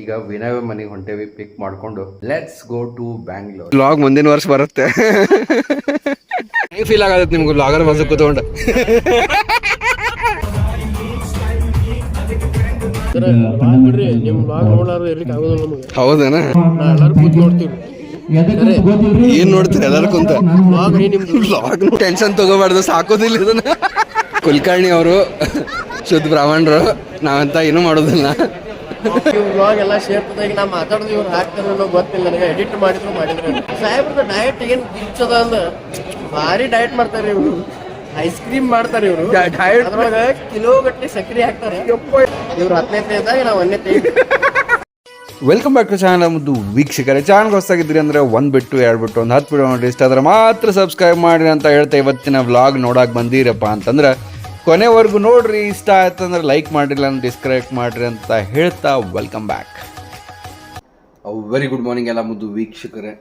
ಈಗ ವಿನಯ ಮನೆಗೆ ಹೊಂಟೇವಿ ಪಿಕ್ ಮಾಡ್ಕೊಂಡು let's go to Bangalore log ಮುಂದಿನ ವರ್ಷ ಬರುತ್ತೆ. ಫೀಲ್ ಆಗತ್ತೆ ನಿಮ್ಗೆ ಲಾಗರ್ ಮನ್ಸು ಕೂತ್ಕೊಂಡು? ಹೌದೇನ? ನಾ ಕೂತ್ ನೋಡ್ತೀವಿ. ಏನ್ ನೋಡ್ತೀರಿ ಎಲ್ಲಾರು ಕುಂತ? ಟೆನ್ಷನ್ ತಗೋಬಾರ್ದು ಸಾಕೋದಿಲ್ಲ ಇದನ್ನ. ಕುಲಕರ್ಣಿ ಅವರು ಶುದ್ಧ ಬ್ರಾಹ್ಮಣರು ನಾವಂತ ಏನು ಮಾಡೋದಿಲ್ಲ. ಇವ್ ಬ್ಲಾಗ್ ಎಲ್ಲ ಈಗ ನಾ ಮಾತಾಡೋದು ಇವ್ರು ಹಾಕ್ತಾರ ಅನ್ನೋ ಗೊತ್ತಿಲ್ಲ. ನನಗೆ ಎಡಿಟ್ ಮಾಡಿದ್ರು ಮಾಡಿದ್ರು. ಸಾಹೇಬ್ರದ ಡಯಟ್ ಏನ್ ದಿಚ್ಚದ ಅಂದ್ರೆ ಭಾರಿ ಡಯಟ್ ಮಾಡ್ತಾರೆ ಇವರು. ಐಸ್ ಕ್ರೀಮ್ ಮಾಡ್ತಾರೆ ಇವರು. ಡಯಟ್ ಅದ್ರೊಳಗ ಕಿಲೋ ಗಟ್ಟಲೆ ಸಕ್ಕರೆ ಹಾಕ್ತಾರೆ. ಇವ್ರು ಹತ್ತನೇ ಇದ್ದಾಗ ನಾವು ಒಂದನೇ ವೆಲ್ಕಮ್ ಬ್ಯಾಕ್ ಟು ಚಾನಲ್ ನಮ್ಮದು ವೀಕ್ಷಕರೇ. ಚಾನಲ್ ಹೊಸದಾಗಿದ್ರಿ ಅಂದ್ರೆ ಒಂದು ಬಿಟ್ಟು ಎರಡು ಬಿಟ್ಟು ಒಂದು ಹತ್ತು ಬಿಟ್ಟು ನೋಡಿ ಇಷ್ಟ ಆದರೆ ಮಾತ್ರ ಸಬ್ಸ್ಕ್ರೈಬ್ ಮಾಡಿರಿ ಅಂತ ಹೇಳ್ತಾ ಇವತ್ತಿನ ವ್ಲಾಗ್ ನೋಡಕ್ಕೆ ಬಂದಿರಪ್ಪ ಅಂತಂದ್ರೆ ಕೊನೆವರೆಗೂ ನೋಡ್ರಿ ಇಷ್ಟ ಆಯ್ತಂದ್ರೆ ಲೈಕ್ ಮಾಡಿಲ್ಲ ಅಂದ್ರೆ ಡಿಸ್ಕ್ರೈಬ್ ಮಾಡ್ರಿ ಅಂತ ಹೇಳ್ತಾ welcome back very good morning ಎಲ್ಲ ಮುದ್ದು ವೀಕ್ಷಕರೇ.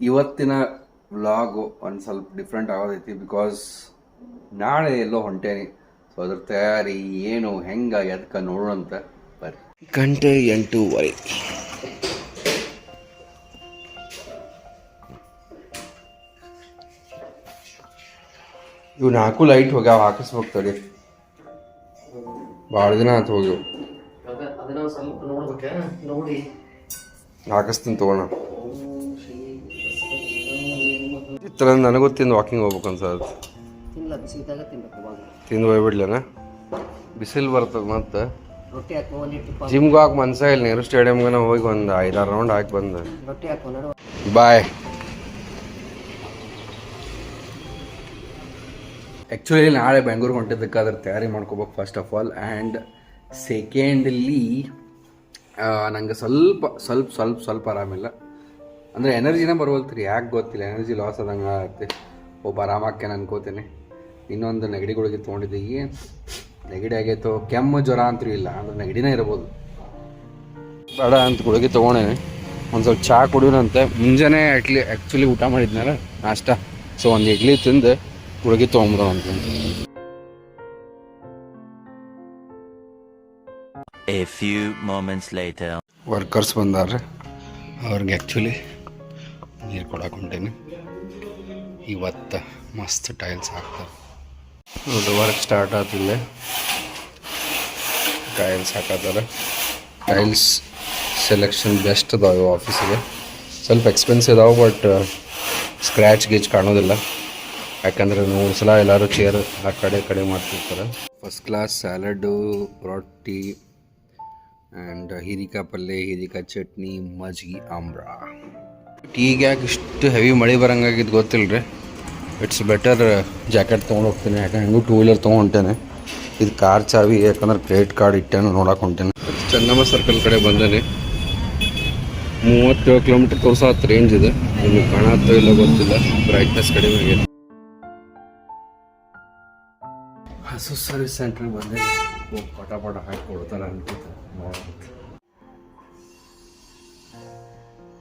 ಇವತ್ತಿನ ವ್ಲಾಗು ಒಂದು ಸ್ವಲ್ಪ ಡಿಫ್ರೆಂಟ್ ಆಗೋದೈತಿ ಬಿಕಾಸ್ ನಾಳೆ ಎಲ್ಲೋ ಹೊಂಟೇನಿ. ಸೊ ಅದ್ರ ತಯಾರಿ ಏನು ಹೆಂಗ ಎದಕ್ಕ ನೋಡೋಣಂತ ಬರ್ರಿ. ಗಂಟೆ ಎಂಟೂವರೆ. ಇವು ನಾಲ್ಕು ಲೈಟ್ ಹೋಗ್ಯಾವ ಹಾಕಿಸ್ಬೇಕು ತಡಿ. ಭಾಳ ದಿನ ಆಯ್ತು ಹೋಗ್ಯವು. ಹಾಕಿಸ್ತೀನಿ ತಗೋಣ. ಇತರ ನನಗೂ ತಿಂದು ವಾಕಿಂಗ್ ಹೋಗ್ಬೇಕು ಅವಾಗ ತಿಂದು ಹೋಗ್ಬಿಡ್ಲೇನ? ಬಿಸಿಲು ಬರ್ತದೆ ಮತ್ತೆ? ರೊಟ್ಟಿ ಹಾಕಿ ಮನ್ಸಾಗಿಲ್ಲ ಜಿಮ್ಗೆ ಹೋಗಕ್ಕೆ ಮನ್ಸ ಇಲ್ಲ ನೆಹರು ಸ್ಟೇಡಿಯಮ್ಗೆ ಹೋಗಿ ಒಂದು ಐದಾರು ರೌಂಡ್ ಹಾಕಿ ಬಂದು. ಬಾಯ್ ಆ್ಯಕ್ಚುಲಿ ನಾಳೆ ಬೆಂಗಳೂರು ಹೊಂಟಿದ್ದಕ್ಕಾದ್ರೆ ತಯಾರಿ ಮಾಡ್ಕೋಬೇಕು first of all and secondly ನಂಗೆ ಸ್ವಲ್ಪ ಸ್ವಲ್ಪ ಸ್ವಲ್ಪ ಸ್ವಲ್ಪ ಆರಾಮಿಲ್ಲ ಅಂದರೆ ಎನರ್ಜಿನೇ ಬರುವಲ್ತ್ರಿ ಯಾಕೆ ಗೊತ್ತಿಲ್ಲ ಎನರ್ಜಿ ಲಾಸ್ ಆದಂಗೆ ಆಗುತ್ತೆ. ಒಬ್ಬ ಆರಾಮಾಕೇನು ಅನ್ಕೋತೀನಿ. ಇನ್ನೊಂದು ನೆಗಡಿ ಗುಳಿಗೆ ತೊಗೊಂಡಿದ್ದೆ. ನೆಗಡಿ ಆಗೈತೋ? ಕೆಮ್ಮು, ಜ್ವರ ಅಂತೂ ಇಲ್ಲ. ಅಂದ್ರೆ ನೆಗಡಿನೇ ಇರ್ಬೋದು. ಬೇಡ ಅಂತ ಗುಳಿಗೆ ತೊಗೊಂಡೇನೆ ಒಂದು ಸ್ವಲ್ಪ ಚಹಾ ಕುಡಿಯೋನಂತೆ ಮುಂಜಾನೆ ಅಟ್ಲಿ ಆ್ಯಕ್ಚುಲಿ ಊಟ ಮಾಡಿದ್ನಲ್ಲ, ನಾಷ್ಟ. ಸೊ ಒಂದು ಇಡ್ಲಿ ತಿಂದು. ಗುಳಿಗೆ ತೊಗೊಂಬಿಡೋಣ ಅಂತ A few moments later. Workers ಬಂದಾರೆ ಅವ್ರಿಗೆ ಆ್ಯಕ್ಚುಲಿ ನೀರು ಕೊಡಕ್ಕೆ ಹೊಂಟೇನಿ ಇವತ್ತು ಮಸ್ತ್ ಟೈಲ್ಸ್ ಹಾಕ್ತಾರೆ. ನೋಡಿ ವರ್ಕ್ ಸ್ಟಾರ್ಟ್ ಆತಿಲ್ಲ ಟೈಲ್ಸ್ ಹಾಕತ್ತಾರ ಟೈಲ್ಸ್ ಸೆಲೆಕ್ಷನ್ ಬೆಸ್ಟ್ ಅದಾವೆ ಆಫೀಸಿಗೆ ಸ್ವಲ್ಪ ಎಕ್ಸ್ಪೆನ್ಸ್ ಇದಾವೆ ಬಟ್ ಸ್ಕ್ರ್ಯಾಚ್ ಗೀಚ್ ಕಾಣೋದಿಲ್ಲ. ಯಾಕಂದ್ರೆ ಒಂದು ಸಲ ಎಲ್ಲರೂ ಚೇರ್ ಆ ಕಡೆ ಕಡೆ ಮಾಡ್ತಿರ್ತಾರೆ. ಫಸ್ಟ್ ಕ್ಲಾಸ್ ಸ್ಯಾಲಡ್ ರೊಟ್ಟಿ ಆ್ಯಂಡ್ ಹೀರಿಕಾಯಿ ಪಲ್ಯ ಹೀರಿಕಾಯಿ ಚಟ್ನಿ ಮಜ್ಗಿ ಆಮ್ರ. ಟೀಗೆ ಯಾಕೆ ಇಷ್ಟು ಹೆವಿ ಮಳೆ ಬರೋಂಗಾಗಿದ್ದು ಗೊತ್ತಿಲ್ಲ ರೀ ಇಟ್ಸ್ ಬೆಟರ್ ಜಾಕೆಟ್ ತೊಗೊಂಡು ಹೋಗ್ತೀನಿ. ಯಾಕಂದ್ರೆ ಹೆಂಗೂ ಟೂ ವೀಲರ್ ತೊಗೊಂಡು ಹೊಂಟೇನೆ. ಇದು ಕಾರ್ ಚಾವಿ ಯಾಕಂದ್ರೆ ಕ್ರೆಡಿಟ್ ಕಾರ್ಡ್ ಇಟ್ಟೇನು ನೋಡಕ್ಕೆ ಹೊಂಟೇನೆ. ಚಂದಮ್ಮ ಸರ್ಕಲ್ ಕಡೆ ಬಂದೇನೆ. ಮೂವತ್ತೇಳು ಕಿಲೋಮೀಟರ್ ತೋರ್ಸೋ ರೇಂಜ್ ಇದೆ. ನಿಮಗೆ ಕಾಣತ್ತೋ ಇಲ್ಲ ಗೊತ್ತಿಲ್ಲ. ಬ್ರೈಟ್ನೆಸ್ ಕಡಿಮೆ ಆಗಿದೆ. ಹಸು ಸರ್ವಿಸ್ ಸೆಂಟ್ರಿಗೆ ಬಂದೆ ಪಟ ಪಟ ಹಾಕಿ ಕೊಡ್ತಾರೆ ಅನ್ಕೋತ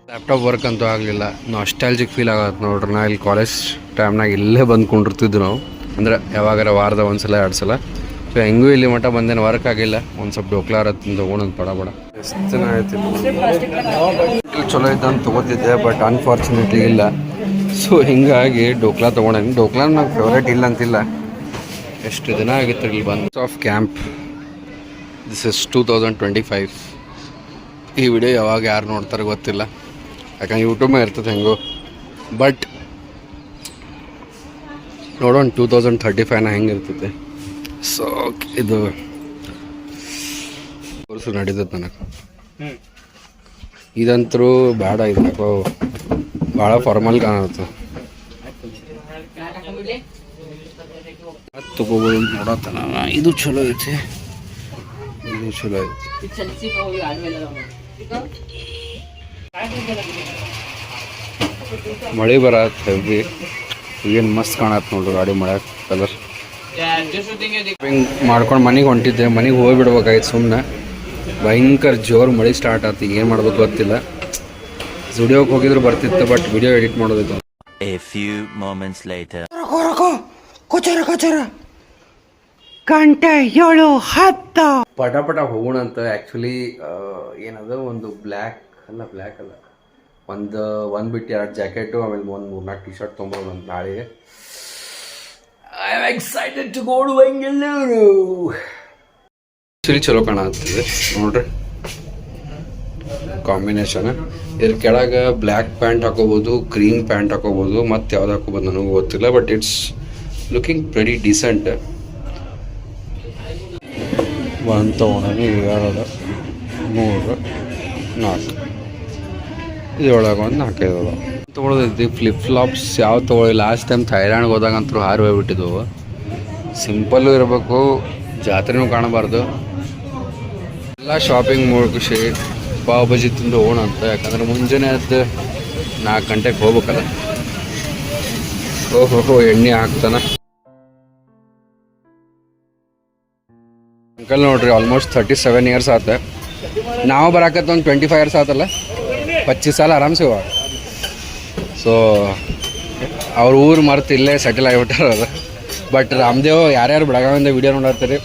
ಲ್ಯಾಪ್ಟಾಪ್ ವರ್ಕ್ ಅಂತೂ ಆಗಲಿಲ್ಲ. ನಾಸ್ಟಾಲ್ಜಿಕ್ ಫೀಲ್ ಆಗತ್ತೆ ನೋಡ್ರಿ. ನಾ ಇಲ್ಲಿ ಕಾಲೇಜ್ ಟೈಮ್ನಾಗ ಇಲ್ಲೇ ಬಂದ್ಕೊಂಡಿರ್ತಿದ್ವಿ ನಾವು. ಅಂದ್ರೆ ಯಾವಾಗಾರ ವಾರದ ಒಂದು ಸಲ ಎರಡು ಸಲ. ಸೊ ಹೆಂಗೂ ಇಲ್ಲಿ ಮಟ್ಟ ಬಂದೇನು ವರ್ಕ್ ಆಗಿಲ್ಲ. ಒಂದು ಸ್ವಲ್ಪ ಡೋಕ್ಲಾರ ತೊಗೊಂಡು ಪಡ ಬಡ ಎಷ್ಟು ಜನ ಆಯ್ತು ಚಲೋ ಇದ್ದ ಅಂತ ತೊಗೋತಿದ್ದೆ ಬಟ್ ಅನ್ಫಾರ್ಚುನೇಟ್ಲಿ ಇಲ್ಲ. ಸೊ ಹಿಂಗಾಗಿ ಡೋಕ್ಲಾ ತೊಗೊಂಡೇನಿ. ಡೋಕ್ಲಾ ನಂಗೆ ಫೇವ್ರೇಟ್ ಇಲ್ಲ ಅಂತಿಲ್ಲ. ಎಷ್ಟು ದಿನ ಆಗಿತ್ತು ಇಲ್ಲಿ ಬಂದು? Of camp this is two thousand twenty five ಈ ವಿಡಿಯೋ ಯಾವಾಗ ಯಾರು ನೋಡ್ತಾರೆ ಗೊತ್ತಿಲ್ಲ. ಯಾಕಂದ್ರೆ ಯೂಟ್ಯೂಬೇ ಇರ್ತದೆ ಹೆಂಗೋ. ಬಟ್ ನೋಡೋಣ ಟೂ ತೌಸಂಡ್ ಥರ್ಟಿ ಫೈವ್ನ ಹೆಂಗೆ ಇರ್ತೈತೆ ಸೊ ಇದು ಕೋರ್ಸು ನಡೀತದೆ ನನಗೆ. ಇದಂತರೂ ಬೇಡ ಇದು ಭಾಳ ಫಾರ್ಮಲ್ ಕಾಣತ್ತೆ. ತಗೋಬೋದು ನೋಡತ್ತ ಇದು ಚಲೋ ಐತಿ. ಇದು ಚಲೋ ಐತಿ. ಮಳೆ ಬರತ್ತೆ ಹೆವಿ. ಏನು ಮಸ್ತ್ ಕಾಣತ್ತೆ ನೋಡ್ರಿ ಗಾಡಿ ಮಳೆ ಕಲರ್. ಮಾಡ್ಕೊಂಡು ಮನೆಗೆ ಹೊಂಟಿದ್ದೆ. ಮನೆಗೆ ಹೋಗ್ಬಿಡ್ಬೇಕಾಯ್ತು ಸುಮ್ಮನೆ ಭಯಂಕರ ಜೋರು ಮಳೆ ಸ್ಟಾರ್ಟ್ ಆಯ್ತು ಏನು ಮಾಡ್ಬೇಕು ಗೊತ್ತಿಲ್ಲ. ಸ್ಟುಡಿಯೋಗೆ ಹೋಗಿದ್ರು ಬರ್ತಿತ್ತು ಬಟ್ ವಿಡಿಯೋ ಎಡಿಟ್ ಮಾಡೋದಿತ್ತು. ಕೊಚಾರ later. ಗಂಟೆ ಏಳು, ಹತ್ತು. ಪಟ ಪಟ ಹೋಗೋಣ ಅಂತ ಆ್ಯಕ್ಚುಲಿ ಏನದ, ಒಂದು ಬ್ಲ್ಯಾಕ್ ಅಲ್ಲ ಬ್ಲ್ಯಾಕ್ ಅಲ್ಲ. ಒಂದು ಒಂದು ಬಿಟ್ಟು ಎರಡು ಜಾಕೆಟು ಆಮೇಲೆ ಒಂದು ಮೂರ್ನಾಲ್ಕು ಟಿ ಶರ್ಟ್ ತೊಗೊಂಬೋದು ಅಂತ ನಾಳೆಗೆ ಐ ಆಮ್ ಎಕ್ಸೈಟೆಡ್ ಟು ಗೋಡು ಬೆಂಗಳೂರು ಆ್ಯಕ್ಚುಲಿ ಚಲೋ ಕಾಣತ್ತಿದೆ ನೋಡ್ರಿ. ಕಾಂಬಿನೇಷನ್ ಇದ್ರ ಕೆಳಗೆ ಬ್ಲ್ಯಾಕ್ ಪ್ಯಾಂಟ್ ಹಾಕೋಬೋದು ಗ್ರೀನ್ ಪ್ಯಾಂಟ್ ಹಾಕೋಬೋದು, ಮತ್ತು ಯಾವ್ದು ಹಾಕೋಬೋದು ನನಗೂ ಗೊತ್ತಿಲ್ಲ but it's looking pretty decent. One thousand, ಎರಡು ಮೂರು ನಾಲ್ಕು. ಇದ್ರೊಳಗೆ ಒಂದು ನಾಲ್ಕೈದು. ತೊಗೊಳೋದೈತಿ ಫ್ಲಿಪ್ ಫ್ಲಾಪ್ಸ್ ಯಾವ ತೊಗೊಳಿ ಲಾಸ್ಟ್ ಟೈಮ್ ಥೈಲ್ಯಾಂಡ್ಗೆ ಹೋದಾಗಂತೂ ಹಾರು ಹೋಗ್ಬಿಟ್ಟಿದ್ವು. ಸಿಂಪಲ್ಲು ಇರಬೇಕು ಜಾತ್ರೆನೂ ಕಾಣಬಾರ್ದು. ಎಲ್ಲ ಶಾಪಿಂಗ್ ಮುಗಿಸಿ ಪಾವ್ ಬಜಿ ತಿಂದು ಹೋಗೋಣ ಅಂತ. ಯಾಕಂದ್ರೆ ಮುಂಜಾನೆ ಅದು ನಾಲ್ಕು ಗಂಟೆಗೆ ಹೋಗ್ಬೇಕಲ್ಲ. ಓಹೋ ಎಣ್ಣೆ ಹಾಕ್ತಾನ. ಅಂಕಲ್ ನೋಡ್ರಿ ಆಲ್ಮೋಸ್ಟ್ ತರ್ಟಿ ಸೆವೆನ್ ಇಯರ್ಸ್ ಆತ. ನಾವು ಬರಾಕತ್ತ ಒಂದು ಟ್ವೆಂಟಿ ಫೈವ್ ಇಯರ್ಸ್ ಆತಲ್ಲ. ಪಚ್ಚೀಸ್ ಸಾಲ ಆರಾಮ್ಸೆ ಇವ ಸೊ ಅವ್ರ ಊರು ಮರ್ತು ಇಲ್ಲೇ ಸೆಟಲ್ ಆಗಿಬಿಟ್ಟಾರ ಅದು ಬಟ್ ರಾಮದೇವ್ ಯಾರ್ಯಾರು ಬೆಳಗಾವಿಂದ ವಿಡಿಯೋ ನೋಡತ್ತೀರಿ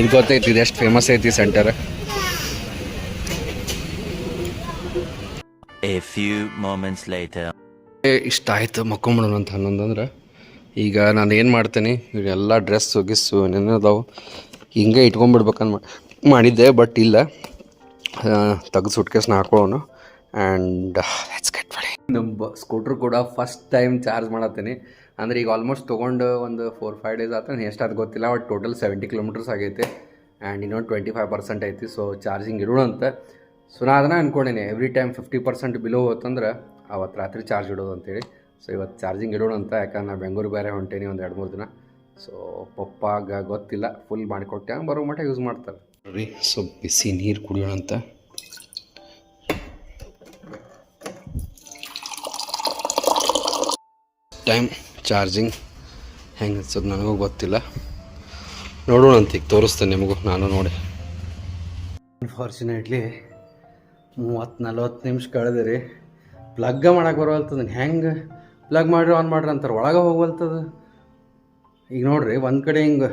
ಇದು ಗೊತ್ತೈತಿ ಇದು ಎಷ್ಟು ಫೇಮಸ್ ಐತಿ ಸೆಂಟರ್. ಇಷ್ಟ ಆಯ್ತು ಮಕ್ಕೊಂಬಿಡೋಣ ಅಂತ ಹನ್ನೊಂದಂದ್ರೆ ಈಗ ನಾನು ಏನು ಮಾಡ್ತೀನಿ ಎಲ್ಲ ಡ್ರೆಸ್ಸು ಗಿಸ್ಸು ಏನೇನದಾವು ಹಿಂಗೆ ಇಟ್ಕೊಂಡ್ಬಿಡ್ಬೇಕಂತ ಮಾ- ಮಾಡಿದ್ದೆ ಬಟ್ ಇಲ್ಲ. ತೆಗೆದು ಸುಟ್ಕೇಸ್ನ ಹಾಕೊಳ್ಳೋಣ ಆ್ಯಂಡ್ ಲೆಟ್ಸ್ ಗೆಟ್ ಮಾಡಿ ನಮ್ಮ ಸ್ಕೂಟ್ರ್ ಕೂಡ ಫಸ್ಟ್ ಟೈಮ್ ಚಾರ್ಜ್ ಮಾಡತ್ತೀನಿ. ಅಂದರೆ ಈಗ ಆಲ್ಮೋಸ್ಟ್ ತೊಗೊಂಡು ಒಂದು ಫೋರ್ ಫೈವ್ ಡೇಸ್ ಆತ ಎಷ್ಟಾದ್ ಗೊತ್ತಿಲ್ಲ ಬಟ್ ಟೋಟಲ್ ಸೆವೆಂಟಿ ಕಿಲೋಮೀಟರ್ಸ್ ಆಗೈತೆ. ಆ್ಯಂಡ್ ಇನ್ನೊಂದು ಟ್ವೆಂಟಿ ಫೈವ್ ಪರ್ಸೆಂಟ್ ಐತಿ ಸೊ ಚಾರ್ಜಿಂಗ್ ಇಡೋಣ ಅಂತ. ಸೊ ನಾ ಅದನ್ನ ಅಂದ್ಕೊಂಡೇನೆ every time fifty percent below ಹೋತಂದ್ರೆ ಅವತ್ತು ರಾತ್ರಿ ಚಾರ್ಜ್ ಇಡೋದು ಅಂತೇಳಿ. ಸೊ ಇವತ್ತು ಚಾರ್ಜಿಂಗ್ ಇಡೋಣ ಅಂತ, ಯಾಕಂದ್ರೆ ನಾ ಬೆಂಗಳೂರು ಬೇರೆ ಹೊಂಟೇನಿ ಒಂದು ಎರಡು ಮೂರು ದಿನ. ಸೊ ಪಪ್ಪಾಗ ಗೊತ್ತಿಲ್ಲ ಫುಲ್ ಮಾಡಿಕೊಟ್ಟೆ. ಹಂಗೆ ಬರೋ ಮಟ್ಟ ಯೂಸ್ ಮಾಡ್ತಾರೆ. ರೀ ಸೊ ಬಿಸಿ ನೀರು ಕುಡಿಯೋಣ ಅಂತ. ಟೈಮ್ ಚಾರ್ಜಿಂಗ್ ಹೆಂಗೆ ಅನ್ಸೋದು ನನಗೂ ಗೊತ್ತಿಲ್ಲ. ನೋಡೋಣ ಅಂತ ಈಗ ತೋರಿಸ್ತೇನೆ ನಿಮಗೂ ನಾನು ನೋಡಿ. ಅನ್ಫಾರ್ಚುನೇಟ್ಲಿ ಮೂವತ್ತು ನಲ್ವತ್ತು ನಿಮಿಷ ಕಳೆದೆ ರೀ ಪ್ಲಗ್ಗ ಮಾಡಕ್ಕೆ ಬರವಲ್ತದ ಹೆಂಗೆ ಪ್ಲಗ್ ಮಾಡಿರಿ ಆನ್ ಮಾಡ್ರಿ ಅಂತಾರೆ. ಒಳಗೆ ಹೋಗ್ವಲ್ತದ. ಈಗ ನೋಡ್ರಿ, ಒಂದು ಕಡೆ ಹಿಂಗೆ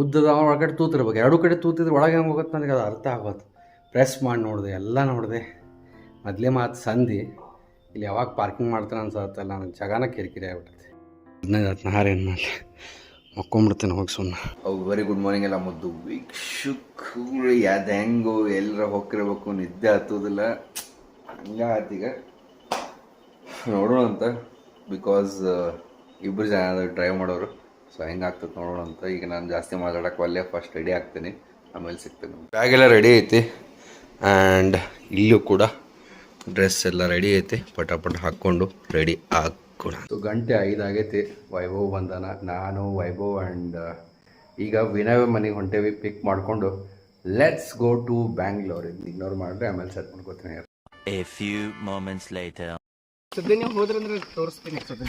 ಉದ್ದದ ಒಳಗಡೆ ತೂತಿರ್ಬೇಕು. ಎರಡು ಕಡೆ ತೂತಿದ್ರೆ ಒಳಗೆ ಹೆಂಗೆ ಹೋಗುತ್ತೆ ನನಗೆ ಅದು ಅರ್ಥ ಆಗೋದು. ಪ್ರೆಸ್ ಮಾಡಿ ನೋಡಿದೆ, ಎಲ್ಲ ನೋಡಿದೆ. ಮೊದಲೇ ಮಾತು ಸಂಧಿ. ಇಲ್ಲಿ ಯಾವಾಗ ಪಾರ್ಕಿಂಗ್ ಮಾಡ್ತಾನೆ ಅನ್ಸತ್ತಲ್ಲ ನನ್ನ ಜಗನ ಕಿರಿಕಿರಿ ಆಗ್ಬಿಟ್ಟೈತಿ ಹದಿನೈದು ಹದಿನಾರು ಏನು ಮಾಡಲಿ? ಮಕ್ಕೊಂಬಿಡ್ತೇನೆ, ಹೋಗಿ ಸುಮ್ಮನೆ ವೆರಿ ಗುಡ್ ಮಾರ್ನಿಂಗ್ ಎಲ್ಲ ಮುದ್ದು. ವೀಕ್ಷಕರು ಅದು ಹೆಂಗು ಎಲ್ಲರ ಹೋಗಿರ್ಬೇಕು ನಿದ್ದೆ ಹತ್ತೋದಿಲ್ಲ. ಹಂಗೆ ಆತೀಗ ನೋಡೋಣ ಅಂತ ಬಿಕಾಸ್ ಇಬ್ಬರು ಜನ ಡ್ರೈವ್ ಮಾಡೋರು. ಸೊ ಹೆಂಗಾಗ್ತದೆ ನೋಡೋಣ ಅಂತ ಈಗ ನಾನು ಜಾಸ್ತಿ ಮಾತಾಡೋಕೆ ಅಲ್ಲೇ ಫಸ್ಟ್ ರೆಡಿ ಆಗ್ತೀನಿ. ಆಮೇಲೆ ಸಿಗ್ತೇನೆ ಬ್ಯಾಗ್ ಎಲ್ಲ ರೆಡಿ ಐತಿ. ಆ್ಯಂಡ್ ಇಲ್ಲೂ ಕೂಡ ಡ್ರೆಸ್ ಎಲ್ಲ ರೆಡಿ ಐತಿ. ಪಟಾಪಟ ಪಟ ಹಾಕ್ಕೊಂಡು ರೆಡಿ ಹಾಕೋಣ ಸೊ ಗಂಟೆ ಐದು ಆಗೈತಿ. ವೈಭವ್ ಬಂದಾನ. ನಾನು ವೈಭವ್ ಆ್ಯಂಡ್ ಈಗ ವಿನಯ್ ಮನೆಗೆ ಹೊಂಟೇವಿ. ಪಿಕ್ ಮಾಡಿಕೊಂಡು let's go to Bangalore ignore ಮಾಡಿದ್ರೆ ಆಮೇಲೆ ಸೆಟ್ ಮಾಡ್ಕೋತೀನಿ. A few moments later. ಸದ್ಯ ನೀವು ಹೋದ್ರಂದ್ರೆ ತೋರಿಸ್ತೀನಿ ಸದ್ಯ.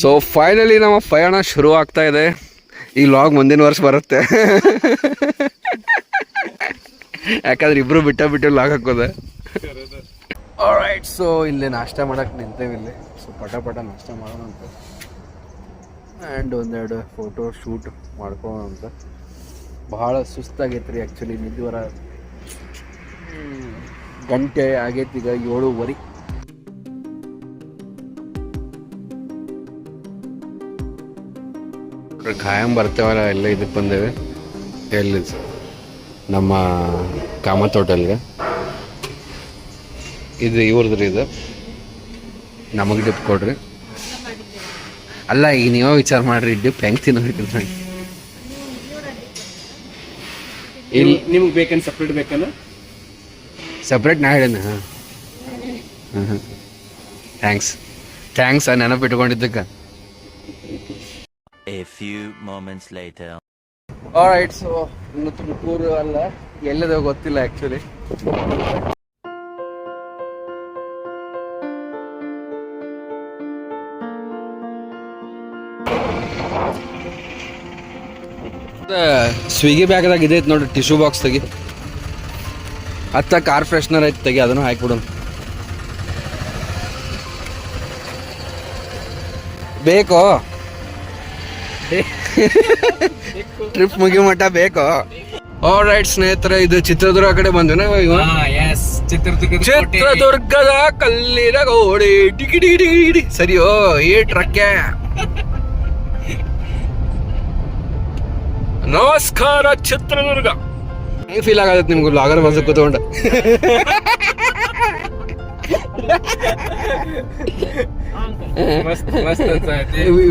ಸೊ ಫೈನಲಿ ನಮ್ಮ ಪಯಣ ಶುರು ಆಗ್ತಾ ಇದೆ. ಈ ಲಾಗ್ ಮುಂದಿನ ವರ್ಷ ಬರುತ್ತೆ. ಯಾಕಂದ್ರೆ ಇಬ್ರು ಬಿಟ್ಟ ಬಿಟ್ಟು ಲಾಗ್ ಹಾಕೋದೆ. ರೈಟ್ ಸೊ ಇಲ್ಲಿ ನಾಷ್ಟ ಮಾಡಕ್ಕೆ ನಿಂತೇವೆ ಇಲ್ಲಿ. ಸೊ ಪಟ ಪಟ ನಾಷ್ಟ ಮಾಡೋಣ ಅಂತ. ಆ್ಯಂಡ್ ಒಂದೆರಡು ಫೋಟೋ ಶೂಟ್ ಮಾಡ್ಕೋಣ ಅಂತ. ಭಾಳ ಸುಸ್ತಾಗೈತೆ ರೀ ಆ್ಯಕ್ಚುಲಿ ನಿದ್ದೆ ಗಂಟೆ ಆಗೈತಿ ಈಗ ಏಳುವರೆ. ಖಾಯಂ ಬರ್ತೇವಲ್ಲ ಎಲ್ಲ ಇದಕ್ಕೆ ಬಂದೇವೆ. ಎಲ್ಲಿ ನಮ್ಮ ಕಾಮತ್ ಹೋಟೆಲ್ಗೆ ಇದು ಇವ್ರದ್ರಿ ಇದು. ನಮಗೆ ಡಿಪ್ ಕೊಡ್ರಿ. ಅಲ್ಲ ಈಗ ನೀವೇ ವಿಚಾರ ಮಾಡ್ರಿ ಡಿಪ್ ಹೆಂಗೆ ತಿನ್ನೋದು ಇಲ್ಲಿ ನಿಮ್ಗೆ ಬೇಕೇನು ಸಪ್ರೇಟ್ ಬೇಕಲ್ಲ ಸಪ್ರೇಟ್ ನಾ ಹೇಳೇನ ಹಾಂ. ಹಾಂ ಹಾಂ ಥ್ಯಾಂಕ್ಸ್ ಥ್ಯಾಂಕ್ಸ್ ನೆನಪಿಟ್ಕೊಂಡಿದ್ದಕ್ಕೆ. Few moments later. Right so ಇನ್ನು ತುಮಕೂರು ಅಲ್ಲ. ಎಲ್ಲದ ಗೊತ್ತಿಲ್ಲ ಆ್ಯಕ್ಚುಲಿ ಸ್ವಿಗ್ಗಿ ಬ್ಯಾಗ್ದಾಗ ಇದೈತೆ ನೋಡಿ ಟಿಶ್ಯೂ ಬಾಕ್ಸ್ ತೆಗಿ. ಅತ್ತ ಕಾರ್ ಫ್ರೆಶ್ನರ್ ಐತೆ ತೆಗಿ ಅದನ್ನು ಹಾಕ್ಬಿಡೋಣ ಬೇಕೋ? ಟ್ರಿಪ್ ಮುಗಿಯೋ ಮಟ್ಟ ಬೇಕು. ಆಲ್ ರೈಟ್ ಸ್ನೇಹಿತರೆ ಇದು ಚಿತ್ರದುರ್ಗ ಕಡೆ ಬಂದ್ವಿ ನಾವು ಚಿತ್ರದುರ್ಗದ ಕಲ್ಲಿನ ಗೋಡೆ. ಟಿಕಿ ಟಿಕಿ ಟಿಕಿ ಟಿಕಿ. ಸರಿಯೋ ಈ ಟ್ರಕ್ಕೆ ನಮಸ್ಕಾರ ಚಿತ್ರದುರ್ಗ. ಹೆಂಗ್ ಫೀಲ್ ಆಗತ್ತೆ ನಿಮ್ಗೆ ಲಾಗರ್ ಬಸ್ ಕೂತ್ಕೊಂಡು.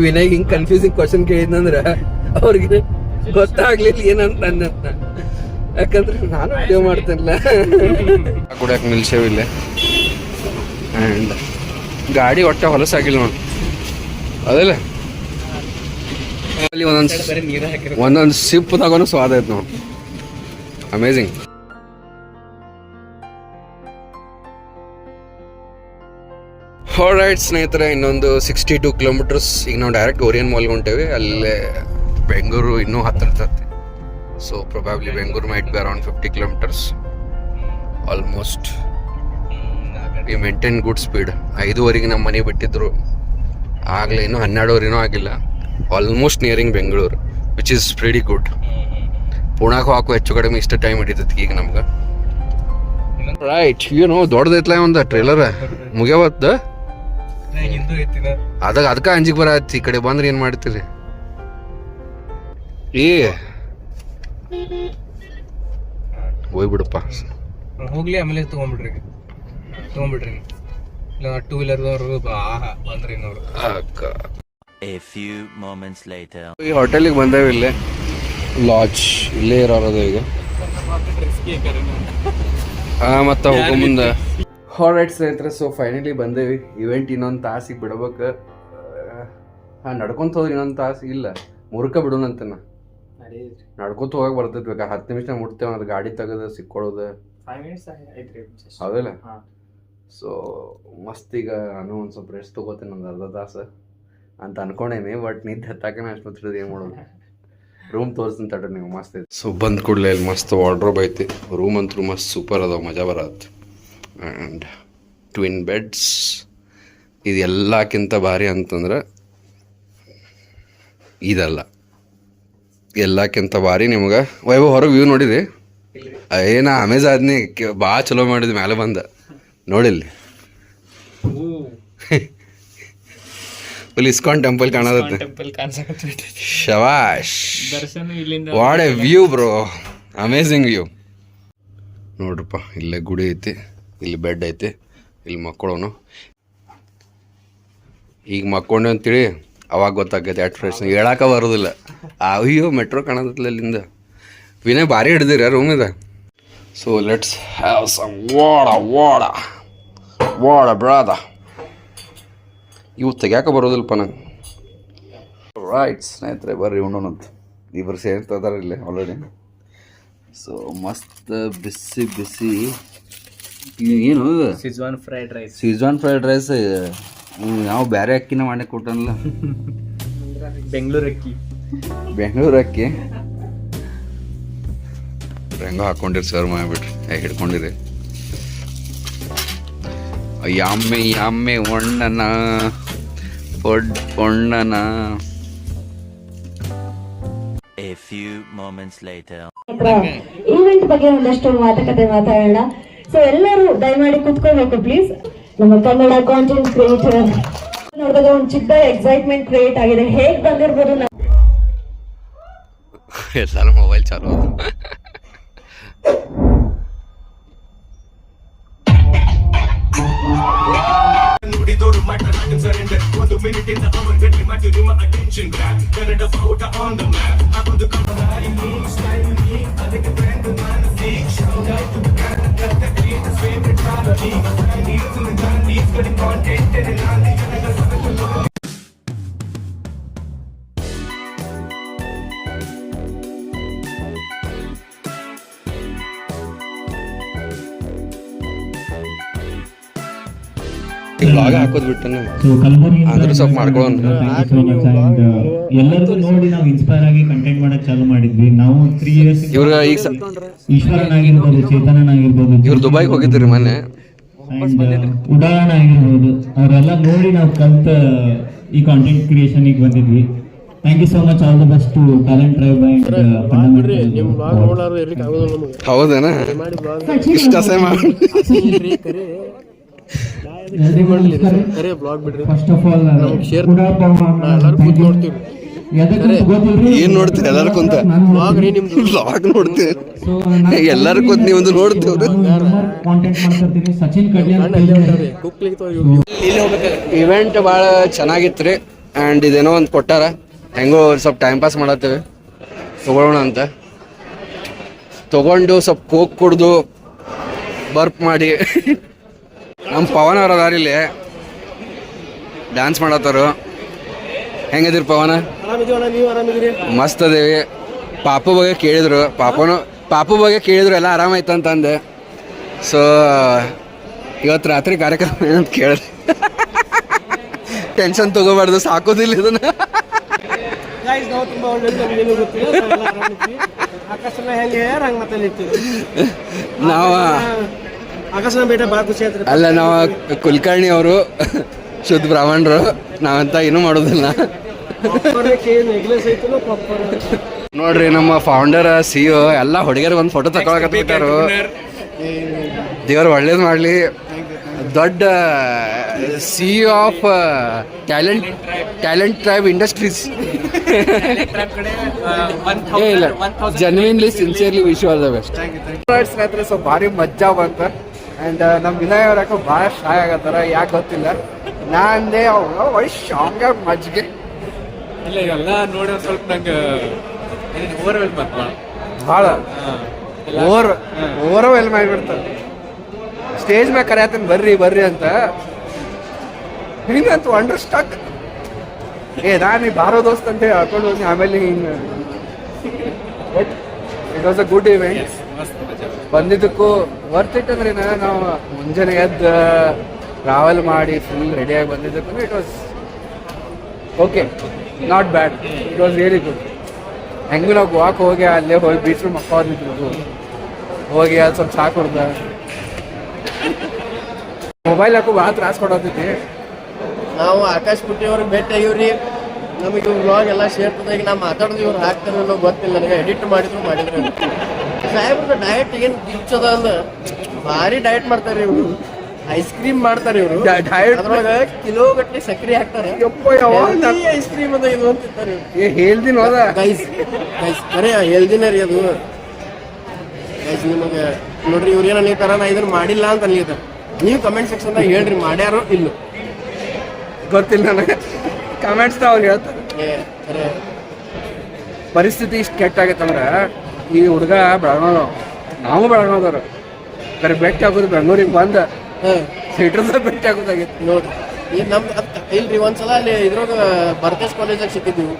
ವಿನಯ್ ಹಿಂಗ್ ಕನ್ಫ್ಯೂಸಿಂಗ್ ಕ್ವಶನ್ ಕೇಳಿದ್ನಂದ್ರ ಅವ್ರಿಗೆ ಗೊತ್ತಾಗ್ಲಿಲ್ಲ ಏನಂತ ನನ್ನ ಯಾಕಂದ್ರೆ ನಾನು ವಿಡಿಯೋ ಮಾಡ್ತೇನಲ್ಲ ಕುಡಿಯಕ್ ನಿಲ್ಸೇವಿಲ್ಲ ಆ್ಯಂಡ್ ಗಾಡಿ ಹೊಟ್ಟೆ ಹೊಲಸಾಗಿಲ್ಲ ನೋಡಿ. ಅದಲ್ಲ. ಅಲ್ಲಿ ಒಂದೊಂದು ಒಂದೊಂದು ಸಿಪ್ಪದಾಗೂ ಸ್ವಾದ ಐತೆ ನೋಡಿ. ಅಮೇಝಿಂಗ್ ರೈಟ್ ಸ್ನೇಹಿತರೆ, ಇನ್ನೊಂದು ಸಿಕ್ಸ್ಟಿ ಟೂ ಕಿಲೋಮೀಟರ್ಸ್ ಈಗ ನಾವು ಡೈರೆಕ್ಟ್ ಓರಿಯನ್ ಮಾಲ್ಗೆ ಹೊಂಟೇವೆ ಅಲ್ಲೇ ಬೆಂಗಳೂರು ಇನ್ನೂ ಹತ್ತಿರ ತತ್ತೆ so probably Bengaluru might be around fifty kilometres almost we maintain good speed ಐದುವರೆಗೆ ನಮ್ಮ ಮನೆ ಬಿಟ್ಟಿದ್ರು. ಆಗಲೇ ಇನ್ನೂ ಹನ್ನೆರಡುವರೆನೂ ಆಗಿಲ್ಲ. Almost nearing Bengaluru which is very good ಪುಣಾಕು ಹಾಕು ಹೆಚ್ಚು ಕಡಿಮೆ ಇಷ್ಟು ಟೈಮ್ ಹಿಡಿತೈತಿ ಈಗ ನಮ್ಗೆ. ರೈಟ್ ಏನು ದೊಡ್ಡದೈತ್ಲ ಒಂದು ಟ್ರೇಲರ್ ಮುಗ್ಯಾವತ್ತ ಹಿಂದೂ ಐತಿನ ಅದಾಗ ಅದಕ್ಕ ಅಂಜಿಗೆ ಬರತ್ತಿ ಈ ಕಡೆ ಬಂದ್ರೆ ಏನು ಮಾಡ್ತೀರಿ? ಏ ಹೋಗ್ಬಿಡಪ್ಪ. ಹೋಗ್ಲಿ ಆಮೇಲೆ ತಗೊಂಡ್ಬಿಡ್ರಿ ತಗೊಂಡ್ಬಿಡ್ರಿ ಇಲ್ಲ ಟೂ ವೀಲರ್ದವ್ರು ಬಾ ಬಂದ್ರಿ ಅಕ್ಕ. A few moments later. ಈ ಹೋಟೆಲಿಗೆ ಬಂದೇವಿ ಇಲ್ಲೇ. ಲಾಡ್ಜ್ ಇಲ್ಲೇ ಇರೋದು ಈಗ. ಹಾಂ ಮತ್ತೆ ಹೋಗೋ ಮುಂದೆ. ಹಾರೈಟ್ ಸ್ನೇಹಿತರೆ ಸೊ ಫೈನಲಿ ಬಂದೇವಿ ಇವೆಂಟ್ ಇನ್ನೊಂದು ತಾಸಿಗೆ ಬಿಡ್ಬೇಕು. ಹಾಂ ನಡ್ಕೊಂತ ಹೋದ್ರೆ ಇನ್ನೊಂದು ತಾಸು? ಇಲ್ಲ. ಮುರುಕ ಅಂತ ನಾ ನಡ್ಕೊತ ಹೋಗಕ್ಕೆ ಬರ್ತೈತಿ ಬೇಕಾ? ಹತ್ತು ನಿಮಿಷ ಮುಟ್ತೇವೆ ಅಂದ್ರೆ ಗಾಡಿ ತೆಗೆದು ಸಿಕ್ಕೊಳ್ಳೋದು. ಹೌದಲ್ಲ? ಸೊ ಮಸ್ತ್ ಈಗ ನಾನು ಒಂದು ಸ್ವಲ್ಪ ರೆಸ್ಟ್ ತೊಗೋತೇನೆ ಒಂದು ಅರ್ಧ ತಾಸು ಅಂತ ಅನ್ಕೊಂಡೇನಿ ಬಟ್ ನಿದ್ದೆ ಹತ್ತಾಕನ ಆಸ್ಪತ್ರೆ ಏನು ಮಾಡೋದು? ರೂಮ್ ತೋರಿಸ್ತೀನಿ ತಡ್ರಿ ನೀವು ಮಸ್ತ್ ಐತಿ. ಸೊ ಬಂದ ಕೂಡಲೇ ಇಲ್ಲಿ ಮಸ್ತ್ ವಾರ್ಡ್ರೋಬ್ ಐತಿ. ರೂಮ್ ಅಂತೂ ಮಸ್ತ್ ಸೂಪರ್ ಅದಾವ ಮಜಾ ಬರತ್ತೆ ಆ್ಯಂಡ್ ಟ್ವಿನ್ ಬೆಡ್ಸ್ ಇದು ಎಲ್ಲಕ್ಕಿಂತ ಭಾರಿ ಅಂತಂದ್ರೆ ಇದಲ್ಲ. ಎಲ್ಲಕ್ಕಿಂತ ಭಾರಿ ನಿಮ್ಗೆ. ವೈಭವ್ ಹೊರಗೆ ವ್ಯೂ ನೋಡಿರಿ ಏನ ಅಮೆಜಾದ್ನಿ ಭಾಳ ಚಲೋ ಮಾಡಿದ ಮೇಲೆ ಬಂದ. ನೋಡಿಲ್ಲಿ? ಇಸ್ಕಾನ್ ಟೆಂಪಲ್ ಕಾಣದತ್ತೆ. ಶವಾಶ್ what a view bro amazing view ನೋಡ್ರಪ್ಪ ಇಲ್ಲೇ ಗುಡಿ ಐತಿ. ಇಲ್ಲಿ ಬೆಡ್ ಐತಿ, ಇಲ್ಲಿ ಮಕ್ಕಳು ಈಗ ಮಕ್ಕೊಂಡೆ ಅಂತೇಳಿ ಅವಾಗ ಗೊತ್ತಾಗೈತೆ ಎಟ್ ಫ್ರೆಶ್ ಹೇಳಾಕ ಬರೋದಿಲ್ಲ. ಅಯ್ಯೋ ಮೆಟ್ರೋ ಕಾಣೋದಿಲ್ಲ ಅಲ್ಲಿಂದ. ವಿನಯ್ ಭಾರಿ ಹಿಡ್ದಿರ ರೂಮ್ ಇದೆ? So let's have some vada vada vada ಬ್ರಾದ ಇವು ತೆಗ್ಯಾಕ ಬರೋದಿಲ್ಲಪ್ಪ ನಂಗೆ. ರೈಟ್ ಸ್ನೇಹಿತರೆ, ಬರ್ರಿ ಉಣ್ಣೋಣಂತ ಇಬ್ಬರು ಸೇರ್ತಿದಾರೆ ಇಲ್ಲಿ ಆಲ್ರೆಡಿ ಸೊ ಮಸ್ತ್ ಬಿಸಿ ಬಿಸಿ ಏನು? Schezwan fried rice schezwan fried rice ಯಾವ ಬೇರೆ ಅಕ್ಕಿನ ಮಾಡಿ ಕೊಟ್ಟನಲ್ಲ. ಬೆಂಗಳೂರು ಅಕ್ಕಿ. ಬೆಂಗಳೂರು ಅಕ್ಕಿ. ಹೆಂಗೋ ಹಾಕೊಂಡಿರಿ ಸರ್ ಮಾಡಿಬಿಟ್ರಿ ಹೇಗೆ ಹಿಡ್ಕೊಂಡಿರಿ. ಯಾಮ್ಮೆ ಯಾಮ್ಮೆ ಒಣ್ಣನ ಪೊಡ್ ಒಣ್ಣನ A few moments later. Event ಬಗ್ಗೆ ಒಂದಷ್ಟು ಮಾತುಕತೆ ಮಾತಾಡೋಣ. ಸೊ ಎಲ್ಲರೂ ದಯಮಾಡಿ ಕುತ್ಕೋಬೇಕು ಪ್ಲೀಸ್ ನಮ್ಮ ಕನ್ನಡ ಕಾಂಟೆಂಟ್ ಕ್ರಿಯೇಟರ್ ನೋಡಿದಾಗ ಒಂದು ಚಿಕ್ಕ ಎಕ್ಸೈಟ್ಮೆಂಟ್ ಕ್ರಿಯೇಟ್ ಆಗಿದೆ. ಹೇಗ್ ಬಂದಿರ್ಬೋದು ನಾವು? ಎಲ್ಲರೂ ಮೊಬೈಲ್ ಚಾಲು. ಬ್ಲಾಗ್ ಹಾಕೋದು ಬಿಟ್ಟನ. ಆದ್ರೂ ಸ್ವಲ್ಪ ಮಾಡ್ಕೊಳ್ಳೋಣ. ಎಲ್ಲರಿಗೂ ನೋಡಿ ನಾವು ಇನ್ಸ್ಪೈರ್ ಆಗಿ ಕಂಟೆಂಟ್ ಮಾಡಕ್ ಚಾಲು ಮಾಡಿದ್ವಿ. ನಾವು ತ್ರೀ ಇಯರ್ಸ್ ಇವ್ರ ಈಗ ಈಶ್ವರನ್ ಆಗಿರ್ಬೋದು ಚೇತನನ್ ಆಗಿರ್ಬೋದು ಇವ್ರು ದುಬೈಗೆ ಹೋಗಿದ್ರಿ ಮೊನ್ನೆ. And, ಉಡಾಳನ್ ಆಗಿರ್ಬೋದು ಅವರೆಲ್ಲ ನೋಡಿ ನಾವು ಕಲ್ತ ಈ ಕಾಂಟೆಂಟ್ ಕ್ರಿಯೇಷನ್ ಬಂದಿದ್ವಿ. Thank you so much all the best to talent and ಹೌದೇನ? ಇಷ್ಟ ಮಾಡಿ. ಕರೆ. ಬ್ಲಾಗ್ ಬಿಡ್ರಿ. ಫಸ್ಟ್ ಆಫ್ ಆಲ್ ಶೇರ್ ಎಲ್ಲಾರು ಕೂತ್ ನೋಡ್ತೀವಿ. ಏನ್ ನೋಡ್ತೀರಿ ಎಲ್ಲಾರು ಕುಂತ ಲಾಗ್ ನೋಡ್ತೀರಿ. ಕುಂತ ಎಲ್ಲಾರು ಕೂತ್ ನೀವೊಂದು ನೋಡ್ತೀವ್ರಿ. ಇವೆಂಟ್ ಭಾಳ ಚೆನ್ನಾಗಿತ್ತು ರೀ ಆ್ಯಂಡ್ ಇದೇನೋ ಒಂದು ಕೊಟ್ಟಾರ. ಹೆಂಗೋ ಸ್ವಲ್ಪ ಟೈಮ್ ಪಾಸ್ ಮಾಡತ್ತೇವೆ. ತಗೊಳ್ಳೋಣ ಅಂತ. ತಗೊಂಡು ಸ್ವಲ್ಪ ಕೋಕ್ ಕುಡ್ದು ಬರ್ಪ್ ಮಾಡಿ. ನಮ್ಮ ಪವನ್ ಅವ್ರ ಅದಾರಿಲ್ಲಿ ಡ್ಯಾನ್ಸ್ ಮಾಡತ್ತಾರು. ಹೆಂಗದಿರಿ ಪವನ? ಮಸ್ತ್ ಅದೇವಿ ಪಾಪು ಬಗ್ಗೆ ಕೇಳಿದ್ರು. ಪಾಪನು ಪಾಪು ಬಗ್ಗೆ ಕೇಳಿದ್ರು ಎಲ್ಲ ಆರಾಮಾಯ್ತಂತಂದೆ. ಅಂತ ಅಂದೆ ಸೊ ಇವತ್ತು ರಾತ್ರಿ ಕಾರ್ಯಕ್ರಮ ಏನಂತ ಕೇಳಿದೆ ಟೆನ್ಷನ್ ತಗೋಬಾರ್ದು ಸಾಕೋದಿಲ್ಲ ಇದನ್ನ. ನಾವ ಅಲ್ಲ ನಾವು ಕುಲಕರ್ಣಿ ಅವರು ಶುದ್ಧ ಬ್ರಾಹ್ಮಣರು ನಾವಂತ ಏನೂ ಮಾಡೋದಿಲ್ಲ. ನೋಡ್ರಿ ನಮ್ಮ ಫೌಂಡರ್ ಸಿ ಎಲ್ಲ ಹುಡುಗಿಯರು ಒಂದು ಫೋಟೋ ತಗೊಳಕತ್ತಾರು ದೇವ್ರು ಒಳ್ಳೇದು ಮಾಡಲಿ. ದೊಡ್ಡ sea of talent talent tribe industries genuinely genuinely sincerely wish all the best ಸ್ನೇಹಿತರೆ ಸೊ ಭಾರಿ ಮಜ್ಜಾ ಬಂತ. ಆ್ಯಂಡ್ ನಮ್ಮ ವಿನಯ್ ಅವ್ರ ಭಾಳ ಶಾಯ್ ಆಗತ್ತಾರ ಯಾಕೆ ಗೊತ್ತಿಲ್ಲ. ನಾನು ಅಂದೆ ಅವ್ರು ಒಳ್ಳೆ ಶಾಂಗ ಮಜ್ಜಿಗೆ. ಇಲ್ಲ ಇವೆಲ್ಲ ನೋಡಿ ಸ್ವಲ್ಪ ನಂಗೆ ಓವರ್ವೆಲ್ ಬಂತ ಭಾಳ ಓವರ್ ಓವರ್ ಓವರ್ವೆಲ್ ಮಾಡಿಬಿಡ್ತಾರೆ ಸ್ಟೇಜ್ ಮ್ಯಾಗ ಕರೆಯತ್ತೀನಿ ಬರ್ರಿ ಬರ್ರಿ ಅಂತ. ಹಿಂಗಂತ ಅಂಡರ್ ಸ್ಟಾಕ್ ಏ ನಾನು ಈ ಬಾರೋ ದೋಸ್ತ್ ಅಂತ ಹಾಕೊಂಡು ಹೋಗಿ ಆಮೇಲೆ ಹಿಂಗೆ but it was a good event ಬಂದಿದ್ದಕ್ಕೂ worth it ಅಂದ್ರೆ ನಾವು ಮುಂಜಾನೆ ಎದ್ದು ಟ್ರಾವೆಲ್ ಮಾಡಿ ಫುಲ್ ರೆಡಿಯಾಗಿ ಬಂದಿದ್ದಕ್ಕೂ it was okay not bad it was really good ಹೆಂಗೂ ನಾವು ಗೋವಾಕ್ ಹೋಗಿ ಅಲ್ಲೇ ಹೋಗಿ ಬೀಚ್ ಮಕ್ಕೋದಿದ್ರು ಹೋಗಿ ಅದು ಸ್ವಲ್ಪ ಚಾ ಕುಡ್ದ. ಮೊಬೈಲ್ ಹಾಕು ಭಾಳ ತ್ರಾಸ ಕೊಡೋತೈತಿ ನಾವು ಆಕಾಶ್ ಪುಟ್ಟಿ ಅವ್ರಿಗೆ ಭೇಟಿ ಆಗಿವ್ರಿ. ನಮಗೆ ಇವ್ರ ಬ್ಲಾಗ್ ಎಲ್ಲ ಈಗ ನಾವು ಮಾತಾಡೋದು ಇವ್ರು ಹಾಕ್ತಾರೆ ಅನ್ನೋ ಗೊತ್ತಿಲ್ಲ. ನನಗೆ ಎಡಿಟ್ ಮಾಡಿದ್ರು ಮಾಡಿದ್ರು ಸಾಹೇಬ್ರದ್ದು ಡಯಟ್ ಏನು ಗಿಚ್ಚದ ಅಂದ್ರೆ ಭಾರಿ ಡಯಟ್ ಮಾಡ್ತಾರೆ ಇವರು. ಐಸ್ ಕ್ರೀಮ್ ಮಾಡ್ತಾರೆ ಇವರು. ಡಯಟ್? ಅದ್ರೊಳಗೆ ಕಿಲೋ ಗಟ್ಟಲೆ ಸಕ್ಕರೆ ಹಾಕ್ತಾರೆ. ಯಾವಾಗ ಐಸ್ ಕ್ರೀಮ್ ಅದ ಇದು ಅಂತಿರ್ತಾರೆ ಇವ್ರು. ಹೇಳ್ದಿನ ಹೋದ. ಗೈಸ್ ಗೈಸ್ ಬರೀ ಹೆಲ್ದಿನ ರೀ ಅದು. ಗೈಸ್ ನಿಮಗೆ ನೋಡ್ರಿ ಇವ್ರು ಏನು ಅನ್ಲಿತಾರ ನಾ ಇದನ್ನ ಮಾಡಿಲ್ಲ ಅಂತ ಅನ್ಲಿತಾರ ನೀವು ಕಮೆಂಟ್ ಸೆಕ್ಷನ್ದಾಗ ಹೇಳ್ರಿ ಮಾಡ್ಯಾರೋ ಇಲ್ಲ. ಗೊತ್ತಿಲ್ಲ ನನಗೆ. ಕಮೆಂಟ್ಸ್ ಅವ್ರು ಹೇಳ್ತಾರೆ. ಏ ಪರಿಸ್ಥಿತಿ ಇಷ್ಟು ಕೆಟ್ಟಾಗೈತಂದ್ರೆ ಈ ಹುಡುಗ ಬೆಳಗಾವ್ ನಾವು ಬೆಳಗಾವ್ದವ್ರು. ಬರೀ ಭೇಟಿ ಆಗೋದು ಬೆಂಗಳೂರಿಗೆ ಬಂದ. ಥಿಯೇಟರ್ದಾಗ ಭೇಟಿ ಆಗೋದಾಗಿತ್ತು ನೋಡ್ರಿ. ಈಗ ನಮ್ದು ಅದ್ ಇಲ್ರಿ ಒಂದ್ಸಲ ಅಲ್ಲಿ ಇದ್ರಾಗ ಬರ್ತೇಸ್ ಕಾಲೇಜಾಗ ಸಿಕ್ಕಿದ್ವಿ.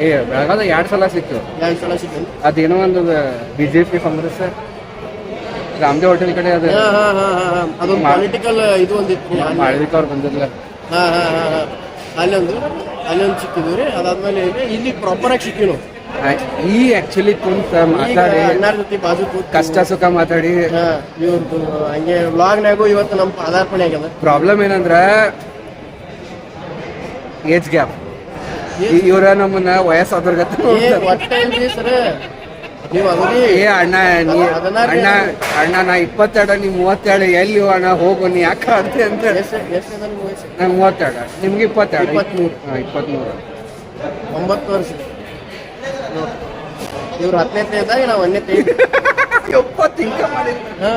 ಏ ಬೆಳಗಾದ ಎರಡು ಸಲ ಸಿಕ್ತು. ಎರಡು ಸಲ ಸಿಕ್ತು ಅದೇನೋ ಒಂದು B J P Congress Ramdev hotel ಕಡೆ ಅದು ಹಾ ಹಾ ಹಾ ಹಾ ಅದೊಂದು ಪೊಲಿಟಿಕಲ್ ಇದು ಒಂದಿತ್ತು ಮಾಡಿದಕ್ಕೆ ಅವ್ರು ಬಂದಿಲ್ಲ ಹಾ ಹಾ ಹಾ ಹಾ. ಅಲ್ಲೊಂದು ಅಲ್ಲೊಂದು ಸಿಕ್ಕಿದ್ವಿ ರೀ. ಅದಾದ್ಮೇಲೆ ಇಲ್ಲಿ ಪ್ರಾಪರ್ ಆಗಿ ನಾವು. ಈ ಆಕ್ಚುಲಿ ಕುಂತ ಮಾತಾಡಿ ಅಣ್ಣಾರ್ ಜೊತೆ ಬಾಜು ಕೂತು ಕಷ್ಟ ಸುಖ ಮಾತಾಡಿ. ಇವ್ರದ್ದು ಹಂಗೆ ವ್ಲಾಗ್ನಾಗೂ ಇವತ್ತು ನಮ್ಮ ಪದಾರ್ಪಣೆ ಆಗ್ಯದ. ಪ್ರಾಬ್ಲಮ್ ಏನಂದ್ರ ಏಜ್ ಗ್ಯಾಪ್ ಇವ್ರ ನಮ್ಮನ್ನ ವಯಸ್ಸಾದ್ರ ಗತಿ ಏ ನೋಡ್ತಾರೆ. ಒಟ್ಟ ಸರ್? ನೀವು ಅದ್ರಿ ಏ ಅಣ್ಣ ನೀ ಅಣ್ಣ ಅಣ್ಣ ನಾ ಇಪ್ಪತ್ತೆರಡ ನೀ ಮೂವತ್ತೆರಡು ಎಲ್ಲಿ ಅಣ್ಣ ಹೋಗು ನೀ ಯಾಕೆ ಆಡ್ತಿ ಅಂತ ಎಷ್ಟು ಎಷ್ಟು ಅದ ನಿಮ್ಮ ವಯಸ್ಸು ನಾ ಮೂವತ್ತೆರಡು ನಿಮ್ಗೆ ಇಪ್ಪತ್ತೆರಡು ಇಪ್ಪತ್ಮೂರು. ಹಾಂ ಇಪ್ಪತ್ತ್ಮೂರು ಒಂಬತ್ತು ವರ್ಷ. ಇವ್ರು ಹತ್ತನೇ ಇದ್ದಾಗ ನಾವು ಒಂದನೇ ಹಾ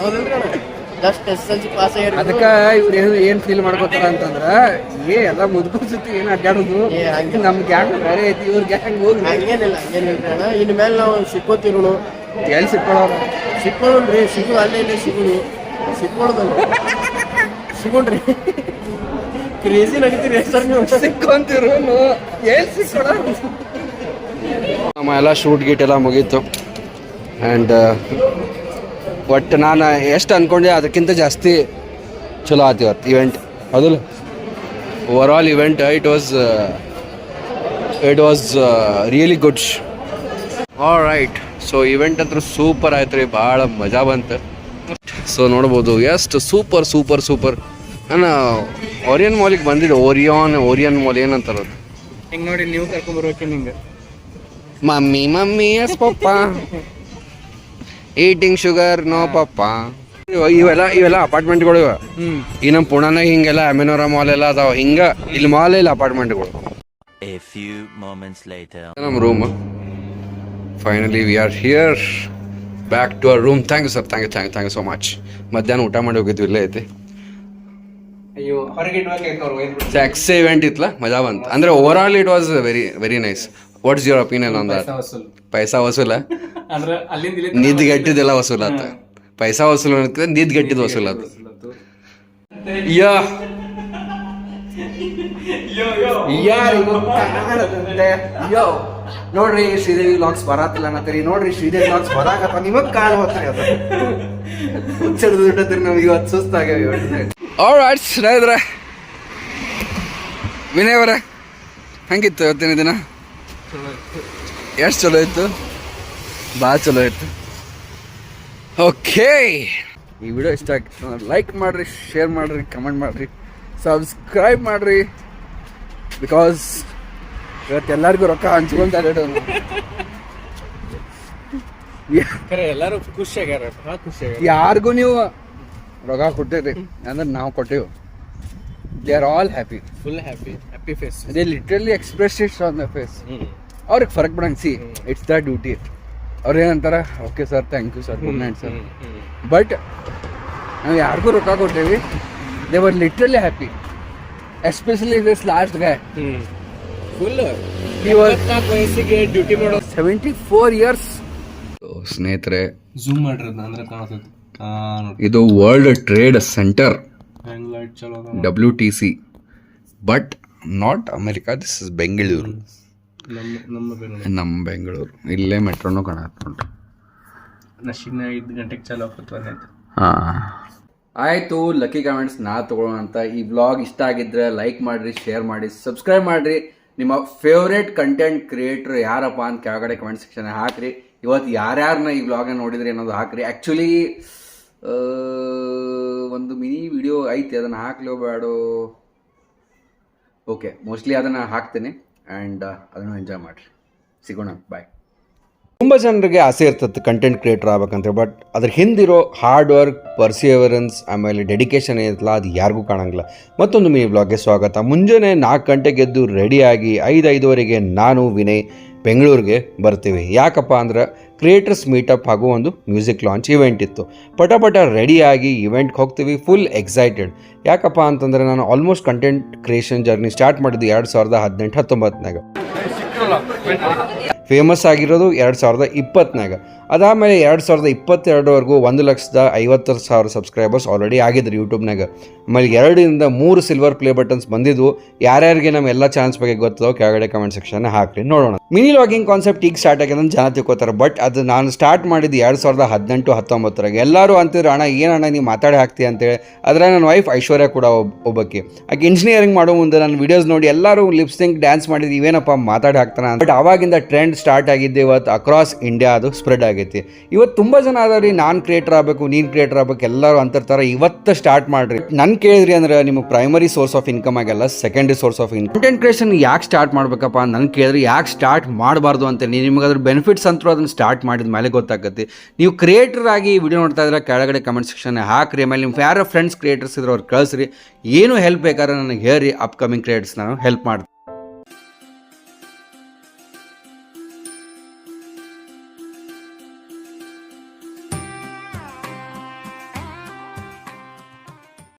ಹೌದಲ್ರಿ just S L C pass ಆಗ್ಯಾರ ಅದಕ್ಕ ಇವ್ರು ಏನು ಏನ್ ಫೀಲ್ ಮಾಡ್ಕೋತಾರ ಅಂತಂದ್ರ ಏ ಎಲ್ಲ ಮುದ್ಕೋ ಜೊತೆ ಏನ್ ಅಡ್ಡಾಡೋದು. ನಮ್ ಗ್ಯಾಂಗ್ ಬೇರೆ ಐತಿ ಇವ್ರ ಗ್ಯಾಂಗ್ ಹೋಗಿ ಹಂಗೇನಿಲ್ಲ ಹಂಗೇನಿಲ್ಲ ಅಣ್ಣ. ಇನ್ನು ಮೇಲೆ ನಾವು ಸಿಕ್ಕೋತಿರು ಎಲ್ಲಿ ಸಿಕ್ಕೊಳ್ಳೋರ ಸಿಕ್ಕೊಳ್ಳೋಣ್ರಿ ಸಿಗು ಅಲ್ಲೇ ಇಲ್ಲೇ ಸಿಗುದು ಸಿಕ್ಕೊಳ್ಳೋದಲ್ಲ ಸಿಗೋಣ್ರಿ. ಕ್ರೇಜಿ ನಡೀತೀರಿ ಸರ್ ನೀವು. ಸಿಕ್ಕೊಂತಿರು ಎಲ್ಲಿ ಸಿಕ್ಕೊಳ್ಳೋ ನಮ್ಮ ಎಲ್ಲ ಶೂಟ್ ಗೀಟ್ ಎಲ್ಲ ಮುಗೀತು. ಆ್ಯಂಡ್ ಒಟ್ಟು ನಾನು ಎಷ್ಟು ಅಂದ್ಕೊಂಡೆ ಅದಕ್ಕಿಂತ ಜಾಸ್ತಿ ಚಲೋ ಆಯ್ತು ಇವತ್ತು ಇವೆಂಟ್ ಅದಲ್ಲ over all event it was it was really good all right so event ಅಂತೂ ಸೂಪರ್ ಆಯ್ತು ರೀ ಭಾಳ ಮಜಾ ಬಂತು. ಸೊ ನೋಡ್ಬೋದು ಎಷ್ಟು ಸೂಪರ್ ಸೂಪರ್ ಸೂಪರ್ ನಾನು ಓರಿಯನ್ ಮಾಲಿಗೆ ಬಂದಿದ್ದೆ ಓರಿಯಾನ್ ಓರಿಯನ್ ಮಾಲ್ ಏನಂತಾರ ಹಿಂಗೆ ಹಿಂಗ್ ನೋಡಿ ನೀವು ಕರ್ಕೊಂಡ್ಬರ್ಬೇಕು ಹಿಂಗೆ ನಿಂಗೆ. Mummy mummy yes papa eating sugar no papa ಇವೆಲ್ಲ ಇವೆಲ್ಲ ಅಪಾರ್ಟ್ಮೆಂಟ್ಗಳು ಇವ. ಈ ನಮ್ಮ ಪುಣಾನಾಗ ಹಿಂಗೆಲ್ಲ ಅಮೆನೋರ ಮಾಲ್ ಎಲ್ಲ ಅದಾವ. ಹಿಂಗ ಇಲ್ಲಿ ಮಾಲ್ ಇಲ್ಲ ಅಪಾರ್ಟ್ಮೆಂಟ್ಗಳು A few moments later. ನಮ್ಮ room finally we are here back to our room thank you sir thank you thank thank you so much ಮಧ್ಯಾಹ್ನ ಊಟ ಮಾಡಿ ಹೋಗಿದ್ವಿ ಇಲ್ಲೇ ಐತಿ. ಟ್ಯಾಕ್ಸ್ ಇವೆಂಟ್ ಇತ್ತಲ್ಲ ಮಜಾ ಬಂತು. ಅಂದ್ರೆ over all it was very very nice what's your opinion on that ಪೈಸಾ ವಸೂಲ್. ಅಂದ್ರೆ ಅಲ್ಲಿಂದ ಇಲ್ಲಿ ನಿದ್ಗೆಟ್ಟಿದ್ದೆಲ್ಲ ವಸೂಲಾತ. ಪೈಸಾ ವಸೂಲ್ ಅನ್ನೋದಕ್ಕಿಂತ ಗಟ್ಟಿದ ವಸೂಲಾತ. ಯಾ. ಯಾರಿಗೂ ಯೋ ನೋಡ್ರಿ ಶ್ರೀದೇವಿ ಲಾಕ್ಸ್ ಬರತ್ತಿಲ್ಲ ಅನ್ನತ್ತೀರಿ. ನೋಡ್ರಿ ಶ್ರೀದೇವಿ ಲಾಕ್ಸ್ ಬರಾಕತ್ತ ನಿಮಗ್ ಕಾಲ್ ಹೋಗ್ತಾರೆ ಅದು. ಹುಚ್ಚಡ್ದು ಬಿಟ್ಟತ್ರಿ ನಮ್ಗೆ ಇವತ್ತು ಸುಸ್ತಾಗ್ಯಾವ ಆಲ್ರೈಟ್ ಸ್ನೇಹಿತರೆ. ವಿನಯ್ ಅವರೇ ಹೆಂಗಿತ್ತು ಇವತ್ತಿನ ದಿನ? ಎಷ್ಟು ಚಲೋ ಇತ್ತು? ಭಾಳ ಚಲೋ ಇತ್ತು. ಓಕೆ ಈ ವಿಡಿಯೋ ಇಷ್ಟ ಆಗಿತ್ತು ಲೈಕ್ ಮಾಡ್ರಿ ಶೇರ್ ಮಾಡ್ರಿ ಕಮೆಂಟ್ ಮಾಡ್ರಿ ಸಬ್ಸ್ಕ್ರೈಬ್ ಮಾಡ್ರಿ. ಬಿಕಾಸ್ ಇವತ್ತು ಎಲ್ಲರಿಗೂ ರೊಕ್ಕ ಹಂಚ್ಕೊಂತ ಎಲ್ಲರೂ ಎಲ್ಲಾರು ಖುಷಿ ಆಗ್ಯಾರ ಭಾಳ ಖುಷಿ ಆಗ್ಯಾರ. ಯಾರಿಗೂ ನೀವು ರೊಕ್ಕ ಕೊಟ್ಟಿರಿ ಅಂದ್ರೆ ನಾವು ಕೊಟ್ಟೇವು. They are all happy full happy happy face they literally express it's on the face ಅವ್ರಿಗೆ ಫರಕ್ ಬಿಡಂಗ್ ಸಿ ಇಟ್ಸ್ ದ ಡ್ಯೂಟಿ ಅವ್ರು ಏನಂತಾರ okay sir thank you sir good night sir but ನಾವು ಯಾರಿಗೂ ರೊಕ್ಕ ಕೊಟ್ಟೇವಿ they were literally happy especially this last guy full ವಯಸ್ಸಿಗೆ duty ಮಾಡೋ ಸೆವೆಂಟಿ ಫೋರ್ ಇಯರ್ಸ್ ಸ್ನೇಹಿತರೆ ಝೂಮ್ ಮಾಡ್ರಿ ಅಂದ್ರೆ ನೋಡಿ ಇದು world trade centre W T C but not America this is Bengaluru ನಮ್ಮ ನಮ್ಮ ಬೆಂಗಳೂರು ಇಲ್ಲೇ ಮೆಟ್ರೋನು ಕಾಣತ್ತೆ ನೋಡ್ರಿ ನಶಿನ ಐದು ಗಂಟೆಗೆ ಚಾಲು ಆಗುತ್ತೆ ಹಾಂ. ಆಯಿತು ಲಕ್ಕಿ ಕಮೆಂಟ್ಸ್ ನಾ ತೊಗೊಳ್ಳೋಣ ಅಂತ ಈ ವ್ಲಾಗ್ ಇಷ್ಟ ಆಗಿದ್ರೆ ಲೈಕ್ ಮಾಡಿರಿ ಶೇರ್ ಮಾಡಿ ಸಬ್ಸ್ಕ್ರೈಬ್ ಮಾಡಿರಿ. ನಿಮ್ಮ ಫೇವ್ರೇಟ್ ಕಂಟೆಂಟ್ ಕ್ರಿಯೇಟರ್ ಯಾರಪ್ಪ ಅಂತ ಕೆಳಗಡೆ ಕಮೆಂಟ್ ಸೆಕ್ಷನ್ ಹಾಕ್ರಿ. ಇವತ್ತು ಯಾರ್ಯಾರನ್ನ ಈ ವ್ಲಾಗ್ನ ನೋಡಿದ್ರಿ ಅನ್ನೋದು ಹಾಕ್ರಿ. ಆ್ಯಕ್ಚುಲಿ ಒಂದು ಮಿನಿ ವಿಡಿಯೋ ಐತಿ ಅದನ್ನು ಹಾಕ್ಲೋ ಬೇಡೋ ಓಕೆ ಮೋಸ್ಟ್ಲಿ ಅದನ್ನು ಹಾಕ್ತೀನಿ ಆ್ಯಂಡ್ ಅದನ್ನು ಎಂಜಾಯ್ ಮಾಡಿರಿ. ಸಿಗೋಣ ಬಾಯ್ ತುಂಬ ಜನರಿಗೆ ಆಸೆ ಇರ್ತದೆ ಕಂಟೆಂಟ್ ಕ್ರಿಯೇಟರ್ ಆಗ್ಬೇಕಂತ ಬಟ್ ಅದ್ರ ಹಿಂದಿರೋ ಹಾರ್ಡ್ ವರ್ಕ್ ಪರ್ಸಿಯವರೆನ್ಸ್ ಆಮೇಲೆ ಡೆಡಿಕೇಶನ್ ಏನಿಲ್ಲ ಅದು ಯಾರಿಗೂ ಕಾಣಂಗಿಲ್ಲ. ಮತ್ತೊಂದು ಮೀ ಬ್ಲಾಗ್ಗೆ ಸ್ವಾಗತ. ಮುಂಜಾನೆ ನಾಲ್ಕು ಗಂಟೆಗೆ ಎದ್ದು ರೆಡಿಯಾಗಿ ಐದು ಐದುವರೆಗೆ ನಾನು ವಿನಯ್ ಬೆಂಗಳೂರಿಗೆ ಬರ್ತೀವಿ. ಯಾಕಪ್ಪ ಅಂದ್ರೆ ಕ್ರಿಯೇಟರ್ಸ್ ಮೀಟಪ್ ಹಾಗೂ ಒಂದು ಮ್ಯೂಸಿಕ್ ಲಾಂಚ್ ಇವೆಂಟ್ ಇತ್ತು. ಪಟ ಪಟ ರೆಡಿಯಾಗಿ ಇವೆಂಟ್ಗೆ ಹೋಗ್ತೀವಿ ಫುಲ್ ಎಕ್ಸೈಟೆಡ್ ಯಾಕಪ್ಪ ಅಂತಂದರೆ ನಾನು almost content creation journey start ಮಾಡಿದ್ದು ಎರಡು ಸಾವಿರದ ಹದಿನೆಂಟು ಹತ್ತೊಂಬತ್ತನಾಗ. ಫೇಮಸ್ ಆಗಿರೋದು ಎರಡು ಸಾವಿರದ ಇಪ್ಪತ್ತನಾಗ. ಅದಾದಮೇಲೆ ಎರಡು ಸಾವಿರದ ಇಪ್ಪತ್ತೆರಡವರೆಗೂ ಒಂದು ಲಕ್ಷದ ಐವತ್ತು ಸಾವಿರ ಸಬ್ಸ್ಕ್ರೈಬರ್ಸ್ ಆಲ್ರೆಡಿ ಆಗಿದ್ರು ಯೂಟ್ಯೂಬ್ನಾಗ ಆಮೇಲೆ ಎರಡರಿಂದ ಮೂರು ಸಿಲ್ವರ್ ಪ್ಲೇ ಬಟನ್ಸ್ ಬಂದಿದ್ದು ಯಾರ್ಯಾರಿಗೆ ನಮ್ಮ ಎಲ್ಲ ಚಾನ್ಸ್ ಬಗ್ಗೆ ಗೊತ್ತದೋ ಕೆಳಗಡೆ ಕಮೆಂಟ್ ಸೆಕ್ಷನ್ ಹಾಕ್ರಿ, ನೋಡೋಣ. ಮಿನಿ ಲಾಗಿಂಗ್ ಕಾನ್ಸೆಪ್ಟ್ ಈಗ ಸ್ಟಾರ್ಟ್ ಆಗಿದೆ ಅಂತ ಜನ ತಿಳ್ಕೊತಾರೆ. ಬಟ್ ಅದು ನಾನು ಸ್ಟಾರ್ಟ್ ಮಾಡಿದ್ದು ಎರಡು ಸಾವಿರದ ಹದಿನೆಂಟು, ಹತ್ತೊಂಬತ್ತರಾಗ. ಎಲ್ಲರೂ ಅಂತಿದ್ರು, ಅಣ್ಣ ಏನಣ್ಣ ನೀವು ಮಾತಾಡಿ ಹಾಕ್ತಿ ಅಂತೇಳಿ. ಅದರ ನನ್ನ ವೈಫ್ ಐಶ್ವರ್ಯ ಕೂಡ ಒಬ್, ಒಬ್ಬಕ್ಕೆ. ಆಕೆ ಇಂಜಿನಿಯರಿಂಗ್ ಮಾಡೋ ಮುಂದೆ ನನ್ನ ವಿಡಿಯೋಸ್ ನೋಡಿ ಎಲ್ಲರೂ ಲಿಪ್ಸಿಂಗ್ ಡ್ಯಾನ್ಸ್ ಮಾಡಿದ್ದು ಇವೇನಪ್ಪ ಮಾತಾಡಿ ಹಾಕ್ತಾನೆ? ಬಟ್ ಆವಾಗಿಂದ ಟ್ರೆಂಡ್ ಸ್ಟಾರ್ಟ್ ಆಗಿದ್ದೆ ಇವತ್ತು ಅಕ್ರಾಸ್ ಇಂಡಿಯಾ ಅದು ಸ್ಪ್ರೆಡ್ ಆಗೈತಿ. ಇವತ್ತು ತುಂಬ ಜನ ಅದಾವ್ರಿ, ನಾನು ಕ್ರಿಯೇಟರ್ ಆಗಬೇಕು, ನೀನು ಕ್ರಿಯೇಟರ್ ಆಗಬೇಕು, ಎಲ್ಲರೂ ಅಂತಿರ್ತಾರೆ ಇವತ್ತು ಸ್ಟಾರ್ಟ್ ಮಾಡ್ರಿ. ನನ್ನ ಕೇಳಿದ್ರಿ ಅಂದ್ರೆ ನಿಮಗೆ ಪ್ರೈಮರಿ ಸೋರ್ಸ್ ಆಫ್ ಇನ್ಕಮ್ ಆಗಲ್ಲ secondary source of income content creation ಯಾಕೆ ಸ್ಟಾರ್ಟ್ ಮಾಡಬೇಕಪ್ಪ ನನ್ನ ಕೇಳಿದ್ರೆ ಯಾಕೆ ಸ್ಟಾರ್ಟ್ ಮಾಡಬಾರ್ದು ಅಂತ ನಿಮಗೆ ಅದ್ರ ಬೆನಿಫಿಟ್ಸ್ ಅಂತೂ ಅದನ್ನು ಸ್ಟಾರ್ಟ್ ಮಾಡಿದ ಮೇಲೆ ಗೊತ್ತಾಗುತ್ತೆ. ನೀವು ಕ್ರಿಯೇಟರ್ ಆಗಿ ವಿಡಿಯೋ ನೋಡ್ತಾ ಇದ್ರೆ ಕೆಳಗಡೆ ಕಮೆಂಟ್ ಸೆಕ್ಷನ್ ಹಾಕ್ರಿ, ಆಮೇಲೆ ನಿಮ್ಮ ಯಾರೋ ಫ್ರೆಂಡ್ಸ್ ಕ್ರಿಯೇಟರ್ಸ್ ಇದ್ರೆ ಅವ್ರು ಕಳಿಸ್ರಿ. ಏನು ಹೆಲ್ಪ್ ಬೇಕಾದ್ರೆ ನನಗೆ ಹೇಳಿ ಅಪ್ಕಮಿಂಗ್ ಕ್ರಿಯೇಟರ್ಸ್ ನಾನು ಹೆಲ್ಪ್ ಮಾಡ್ತೀನಿ.